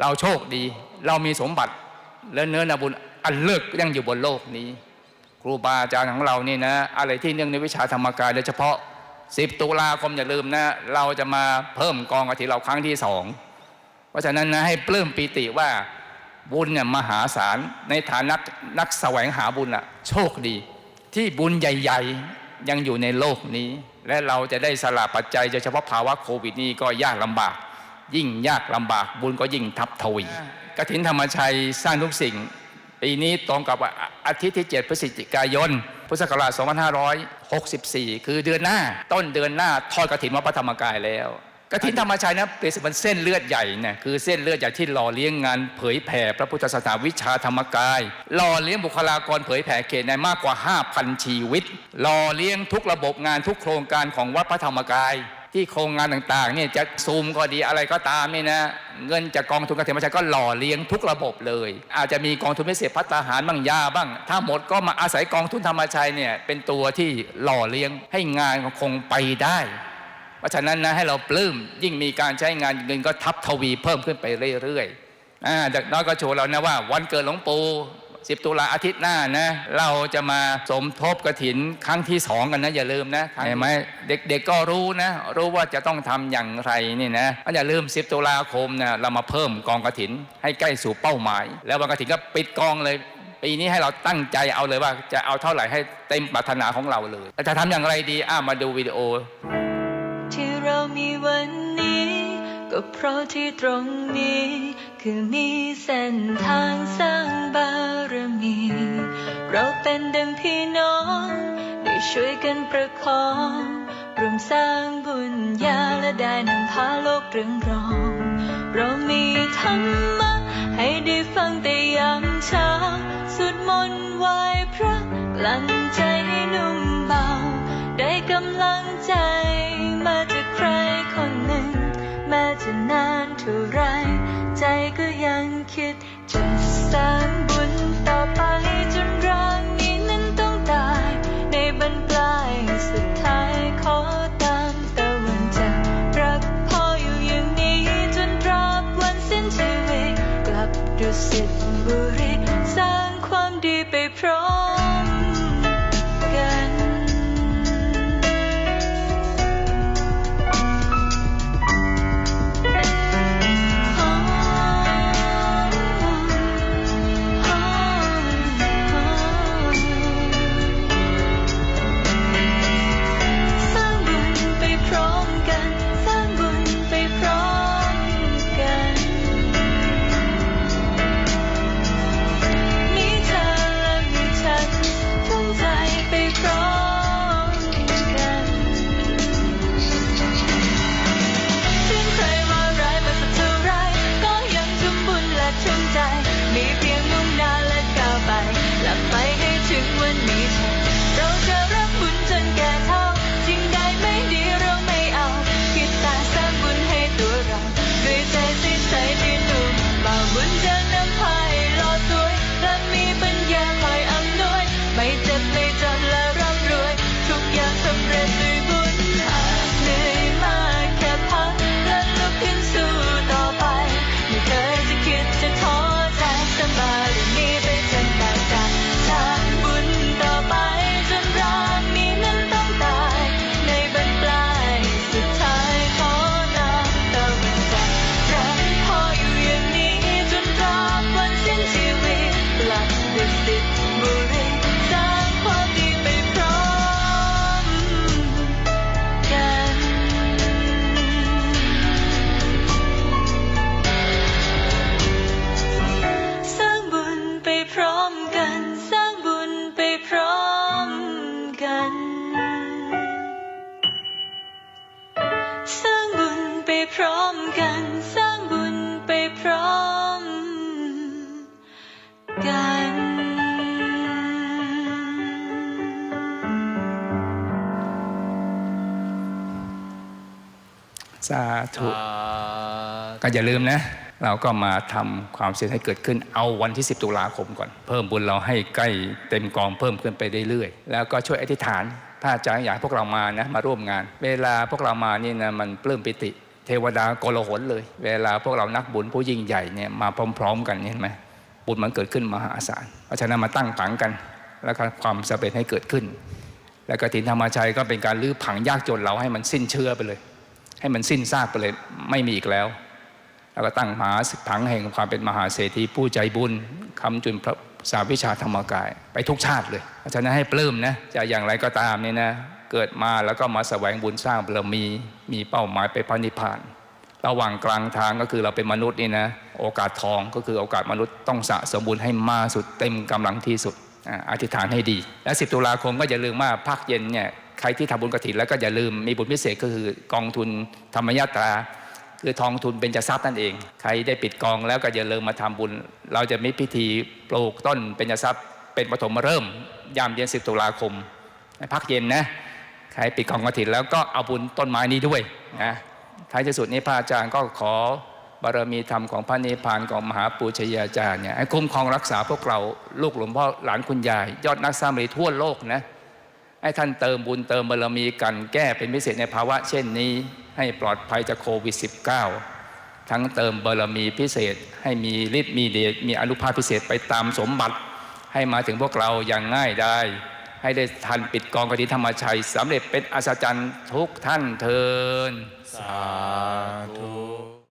เราโชคดี เรามีสมบัติและเนื้อนาบุญอันเลิกยังอยู่บนโลกนี้ ครูบาอาจารย์ของเรานี่นะ อะไรที่เนื่องในวิชาธรรมกายโดยเฉพาะ 10 ตุลาคมอย่าลืมนะ เราจะมาเพิ่มกองกฐินเราครั้งที่สองเพราะฉะนั้นนะให้ปลื้มปีติว่าบุญเนี่ยมหาศาลในฐานะนักนักแสวงหาบุญอะโชคดี ที่บุญใหญ่ ๆยังอยู่ในโลกนี้ และเราจะได้สละปัจจัยโดยเฉพาะภาวะโควิดนี้ก็ยากลำบาก ยิ่งยากลำบากบุญก็ยิ่งทับทวีกฐินธรรมชัยสร้างทุกสิ่ง ปีนี้ตรงกับอาทิตย์ที่ 7 พฤศจิกายน พุทธศักราช 2564 คือเดือนหน้า ต้นเดือนหน้าทอดกฐินวัดพระธรรมกายแล้วกฐินธรรมชัยนะเปรียบเสมือนเส้นเลือดใหญ่เนี่ยคือเส้นเลือดใหญ่ที่หล่อเลี้ยงงานเผยแผ่พระพุทธศาสนาวิชาธรรมกาย หล่อเลี้ยงบุคลากรเผยแผ่เขตในมากกว่า 5,000 ชีวิต หล่อเลี้ยงทุกระบบงานทุกโครงการของวัดพระธรรมกาย ที่โครงงานต่างๆเนี่ยจะซูมก็ดีอะไรก็ตามเนี่ยนะเงินจากกองทุนเกษตรประชาก็หล่อเลี้ยงทุกระบบเลย อาจจะมีกองทุนพิเศษพัฒนาหารบ้างยาบ้าง ถ้าหมดก็มาอาศัยกองทุนธรรมชัยเนี่ยเป็นตัวที่หล่อเลี้ยงให้งานคงไปได้ เพราะฉะนั้นนะให้เราปลื้มยิ่งมีการใช้งานเงินก็ทับทวีเพิ่มขึ้นไปเรื่อยๆอ่าจากน้อยก็โชว์เรานะว่า วันเกิดหลวงปู่ 10 ตุลาอาทิตย์หน้านะเราจะมาสมทบกระถินครั้งที่สองกันนะ อย่าลืมนะเห็นไหมเด็กๆก็รู้นะ รู้ว่าจะต้องทำอย่างไรนี่นะก็อย่าลืม 10 ตุลาคมนะเรามาเพิ่มกองกระถินให้ใกล้สู่เป้าหมาย แล้ววันกระถินก็ปิดกองเลยปีนี้ให้เราตั้งใจเอาเลยว่า จะเอาเท่าไหร่ให้เต็มปรารถนาของเราเลยแล้วจะทำอย่างไรดีอ่ามาดูวิดีโอที่เรามีวันนี้ ก็เพราะที่ตรงนี้ คือมีเส้นทางสร้างบารมี เราเป็นดังพี่น้อง ได้ช่วยกันประคองรวมสร้างบุญญาและได้นำพาโลกเรืองรอง เรามีธรรมะานเท่าไร ใจก็ยังคิดจะสร้าง อ พร้อมกันสร้างบุญไปพร้อมกัน สาธุ ก็อย่าลืมนะ เราก็มาทำความเสียให้เกิดขึ้นเอาวันที่ 10 ตุลาคมก่อน เพิ่มบุญเราให้ใกล้เต็มกองเพิ่มขึ้นไปเรื่อยๆ แล้วก็ช่วยอธิษฐานถ้าอาจารย์อยากให้พวกเรามานะมาร่วมงาน เวลาพวกเรามานี่นะมันปลื้มปิติ เทวดาโกลาหลเลย เวลาพวกเรานักบุญผู้ยิ่งใหญ่เนี่ยมาพร้อม ๆ กันเห็นไหมบุญมันเกิดขึ้นมหาศาลเพราะฉะนั้นมาตั้งผังกัน แล้วก็ความสำเร็จให้เกิดขึ้น แล้วกฐินธรรมชัยก็เป็นการลื้อผังยากจนเราให้มันสิ้นเชื้อไปเลย ให้มันสิ้นซากไปเลยไม่มีอีกแล้ว แล้วก็ตั้งมหาผังแห่งความเป็นมหาเศรษฐีผู้ใจบุญคำจุนพระสาวิชาธรรมกายไปทุกชาติเลยเพราะฉะนั้นให้ปลื้มนะจะอย่างไรก็ตามเนี่ยนะ เกิดมาแล้วก็มาแสวงบุญสร้างบารมีมีเป้าหมายไปพระนิพพาน ระหว่างกลางทางก็คือเราเป็นมนุษย์นี่นะโอกาสทองก็คือโอกาสมนุษย์ต้องสะสมบุญให้มากสุดเต็มกำลังที่สุดอธิษฐานให้ดี และ10ตุลาคมก็อย่าลืมว่าภาคเย็นเนี่ยใครที่ทำบุญกฐินแล้วก็อย่าลืมมีบุญพิเศษก็คือกองทุนธรรมยาตราคือทองทุนเป็นจทรัพย์นั่นเอง ใครได้ปิดกองแล้วก็อย่าลืมมาทำบุญ เราจะมีพิธีปลูกต้นเป็นจทรัพย์เป็นปฐมฤกษ์ยามเย็น10ตุลาคมในพักเย็นนะ ใครปิดกองกฐินแล้วก็เอาบุญต้นไม้นี้ด้วยนะท้ายที่สุดนี้พระอาจารย์ก็ขอบารมีธรรมของพระนิพพานของมหาปูชยาจารย์เนี่ยให้คุ้มครองรักษาพวกเราลูกหลวงพ่อหลานคุณยาย ยอดนักสร้างบรมีทั่วโลกนะให้ท่านเติมบุญเติมบารมีกันแก้เป็นพิเศษในภาวะ เช่นนี้ให้ปลอดภัยจากโควิด -19 ทั้งเติมบารมีพิเศษ ให้มีฤทธิ์มีเดชมีอนุภาพพิเศษไปตามสมบัติ ให้มาถึงพวกเราอย่างง่ายได้ ให้ได้ทันปิดกองกฐิธรรมชัยสำเร็จเป็นอาศจรรย์ทุกท่านเทินสาธุ